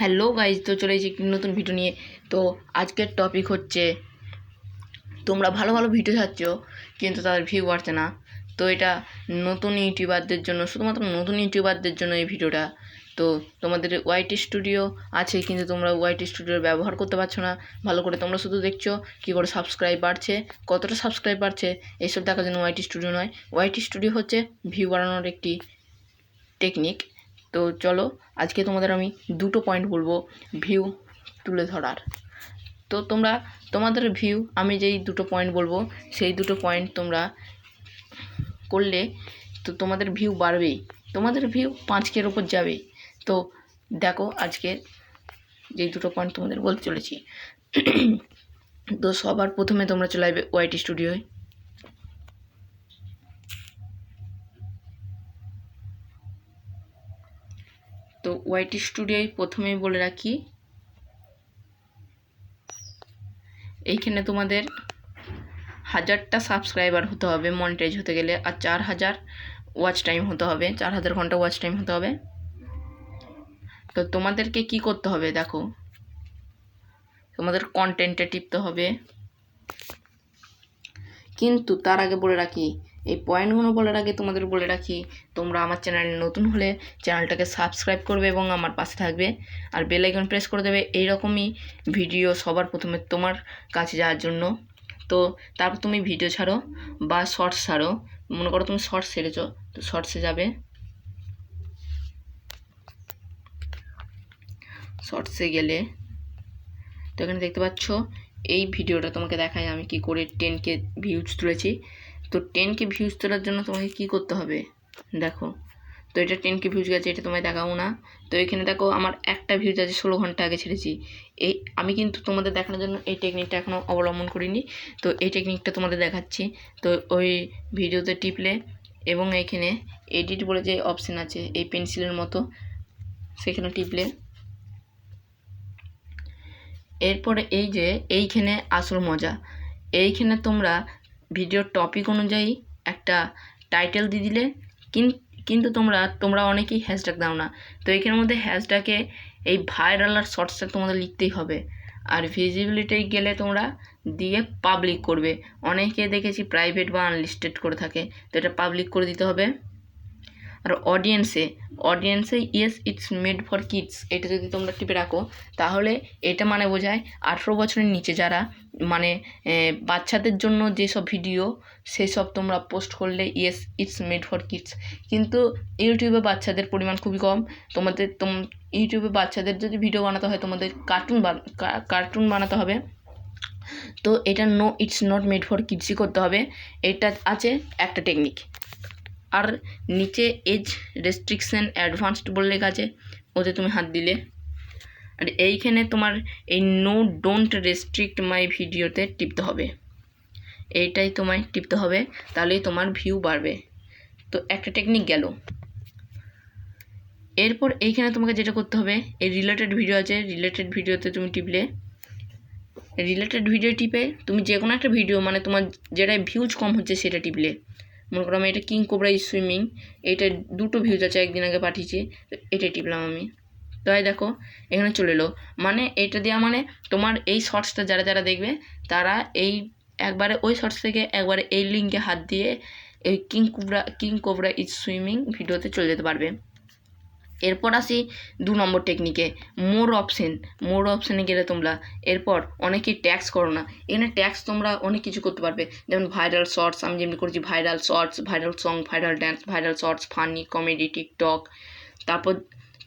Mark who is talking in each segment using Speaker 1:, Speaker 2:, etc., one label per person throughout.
Speaker 1: Hello guys তো চলে এসেছি নতুন ভিডিও নিয়ে। তো আজকের টপিক হচ্ছে, তোমরা ভালো ভালো ভিডিও ছাড়ছ, কিন্তু তাদের ভিউ বাড়ছে না। তো এটা নতুন ইউটিউবারদের জন্য, শুধুমাত্র নতুন ইউটিউবারদের জন্য এই ভিডিওটা তো তোমাদের ওয়াইটি স্টুডিও আছে, কিন্তু তোমরা ওয়াইটি স্টুডিওর ব্যবহার করতে পারছ না। ভালো করে তোমরা শুধু দেখছ, কী করে সাবস্ক্রাইব বাড়ছে, কতটা সাবস্ক্রাইব বাড়ছে, এইসব দেখার জন্য ওয়াইটি স্টুডিও নয়। ওয়াইটি স্টুডিও হচ্ছে ভিউ বাড়ানোর একটি টেকনিক তো চলো, আজকে তোমাদের আমি দুটো পয়েন্ট বলব ভিউ তুলে ধরার। তো তোমরা, তোমাদের ভিউ আমি যেই দুটো পয়েন্ট বলব, সেই দুটো পয়েন্ট তোমরা করলে তো তোমাদের ভিউ বাড়বেই। তোমাদের ভিউ পাঁচকের ওপর যাবে তো দেখো, আজকে যেই দুটো পয়েন্ট তোমাদের বলতে চলেছি। তো সবার প্রথমে তোমরা চলে আসবে ওয়াইটি স্টুডিওয় তো ওয়াইটি স্টুডিওয় প্রথমেই বলে রাখি, এইখানে তোমাদের হাজারটা সাবস্ক্রাইবার হতে হবে মনিটাইজ হতে গেলে, আর চার হাজার ওয়াচ টাইম হতে হবে, চার হাজার ঘণ্টা ওয়াচ টাইম হতে হবে। তো তোমাদেরকে কি করতে হবে দেখো, তোমাদের কন্টেন্টে টিপতে হবে। কিন্তু তার আগে বলে রাখি এই পয়েন্টগুলো বলার আগে তোমাদের বলে রাখি, তোমরা আমার চ্যানেলে নতুন হলে চ্যানেলটাকে সাবস্ক্রাইব করবে এবং আমার পাশে থাকবে। আর বেল আইকন প্রেস করে দেবে এইরকমই ভিডিও সবার প্রথমে তোমার কাছে যাওয়ার জন্য। তো তারপর তুমি ভিডিও ছাড়ো বা শর্টস ছাড়ো। মনে করো তুমি শর্টস ছেড়েছো, তো শর্টসে যাবে। শর্টসে গেলে তো এখানে দেখতে পাচ্ছ, এই ভিডিওটা তোমাকে দেখায় আমি কি করে টেন কে ভিউজ তুলেছি। তো টেন কে ভিউজ তোলার জন্য তোমাকে কি করতে হবে? দেখো, তো এটা টেন কে ভিউজ গেছে, এটা তোমায় দেখাবো না। তো এখানে দেখো, আমার একটা ভিউজ আছে, ষোলো ঘণ্টা আগে ছেড়েছি। এই, আমি কিন্তু তোমাদের দেখানোর জন্য এই টেকনিকটা এখনও অবলম্বন করিনি। তো এই টেকনিকটা তোমাদের দেখাচ্ছি। তো ওই ভিডিওতে টিপলে এবং এখানে এডিট বলে যে অপশান আছে, এই পেন্সিলের মতো, সেখানে টিপলে। এরপরে এই যে, এইখানে আসল মজা। এইখানে তোমরা ভিডিওর টপিক অনুযায়ী একটা টাইটেল দিয়ে দিলে কিন্তু তোমরা তোমরা অনেকেই হ্যাশট্যাগ দাও না। তো এখানের মধ্যে হ্যাশট্যাগে এই ভাইরাল আর শর্টসটা তোমাদের লিখতেই হবে। আর ভিজিবিলিটি গেলে তোমরা দিয়ে পাবলিক করবে। অনেকে দেখেছি প্রাইভেট বা আনলিস্টেড করে থাকে। তো এটা পাবলিক করে দিতে হবে। আর অডিয়েন্সে অডিয়েন্সে yes it's made for kids এটা যদি তোমরা টিপে রাখো, তাহলে এটা মানে বোঝায় আঠেরো বছরের নিচে যারা মানে বাচ্চাদের জন্য যেসব ভিডিও সেসব তোমরা পোস্ট করলে yes it's made for kids কিন্তু ইউটিউবে বাচ্চাদের পরিমাণ খুবই কম, তোমাদের, তোম ইউটিউবে বাচ্চাদের যদি ভিডিও বানাতে হয়, তোমাদের কার্টুন কার্টুন বানাতে হবে। তো এটা no it's not made for কিডসই করতে হবে। এটা আছে একটা টেকনিক আর নিচে এজ রেস্ট্রিকশান অ্যাডভান্সড বলে লেখা আছে, ওতে তুমি হাত দিলে। আর এইখানে তোমার এই নো ডোন্ট রেস্ট্রিক্ট মাই ভিডিওতে টিপতে হবে। এইটাই তোমায় টিপতে হবে, তাহলেই তোমার ভিউ বাড়বে। তো একটা টেকনিক গেল। এরপর এইখানে তোমাকে যেটা করতে হবে, এই রিলেটেড ভিডিও আছে রিলেটেড ভিডিওতে তুমি টিপলে। রিলেটেড ভিডিও টিপে তুমি যে কোনো একটা ভিডিও মানে তোমার যেটায় ভিউজ কম হচ্ছে সেটা টিপলে। মনে করো আমি এটা কিং কোবরা সুইমিং এটা দুটো ভিউজ আছে একদিন আগে পাঠিয়েছি এটা টিপলাম আমি। তাই দেখো, এখানে চলে এলো। মানে এটা দেওয়া মানে তোমার এই শর্টসটা যারা যারা দেখবে, তারা এই একবারে ওই শর্টস থেকে একবারে এই লিঙ্কে হাত দিয়ে এই king cobra king cobra is swimming ভিডিওতে চলে যেতে পারবে। এরপর আসি দু নম্বর টেকনিকে মোর অপশন মোর অপশানে গেলে তোমরা এরপর অনেকেই ট্যাক্স করো না। এখানে ট্যাক্স তোমরা অনেক কিছু করতে পারবে। যেমন ভাইরাল শর্টস আমি যেমনি করেছি viral shorts viral song viral dance viral shorts funny comedy TikTok তারপর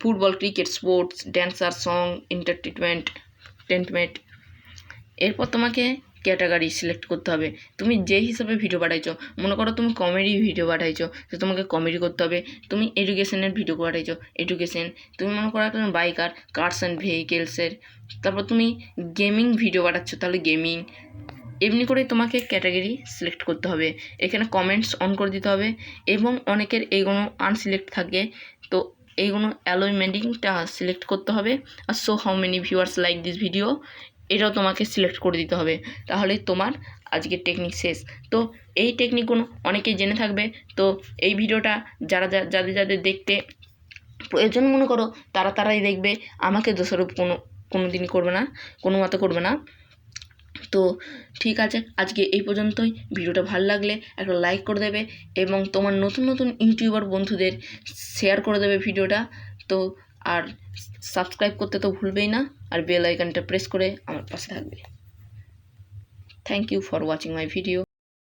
Speaker 1: football cricket sports dancer song entertainment টেন্টমেন্ট এরপর তোমাকে ক্যাটাগরি সিলেক্ট করতে হবে। তুমি যে হিসাবে ভিডিও পাঠাইছো, মনে করো তুমি কমেডি ভিডিও পাঠাইছো, তো তোমাকে কমেডি করতে হবে। তুমি এডুকেশনের ভিডিও পাঠাইছো এডুকেশন তুমি মনে করো একজন বাইকার কার্স অ্যান্ড ভেহিকেলসের তারপর তুমি গেমিং ভিডিও পাঠাচ্ছ, তাহলে গেমিং এমনি করে তোমাকে ক্যাটাগরি সিলেক্ট করতে হবে। এখানে কমেন্টস অন করে দিতে হবে এবং অনেকের এইগুলো আনসিলেক্ট থাকে। তো এইগুলো অ্যালোইমেন্টিংটা সিলেক্ট করতে হবে। আর so how many viewers like this video এটাও তোমাকে সিলেক্ট করে দিতে হবে। তাহলে তোমার আজকের টেকনিক শেষ। তো এই টেকনিকগুলো অনেকেই জেনে থাকবে। তো এই ভিডিওটা যারা যাদের যাদের দেখতে প্রয়োজন মনে করো, তারা তারাই দেখবে। আমাকে দোষারোপ কোনো কোনো দিনই করবে না, কোনো মতে করবে না। তো ঠিক আছে, আজকে এই পর্যন্তই। ভিডিওটা ভালো লাগলে একটা লাইক করে দেবে এবং তোমার নতুন নতুন ইউটিউবার বন্ধুদের শেয়ার করে দেবে ভিডিওটা। তো আর সাবস্ক্রাইব করতে তো ভুলবেই না, আর বেল আইকনটা প্রেস করে আমার পাশে থাকবে। Thank you for watching my video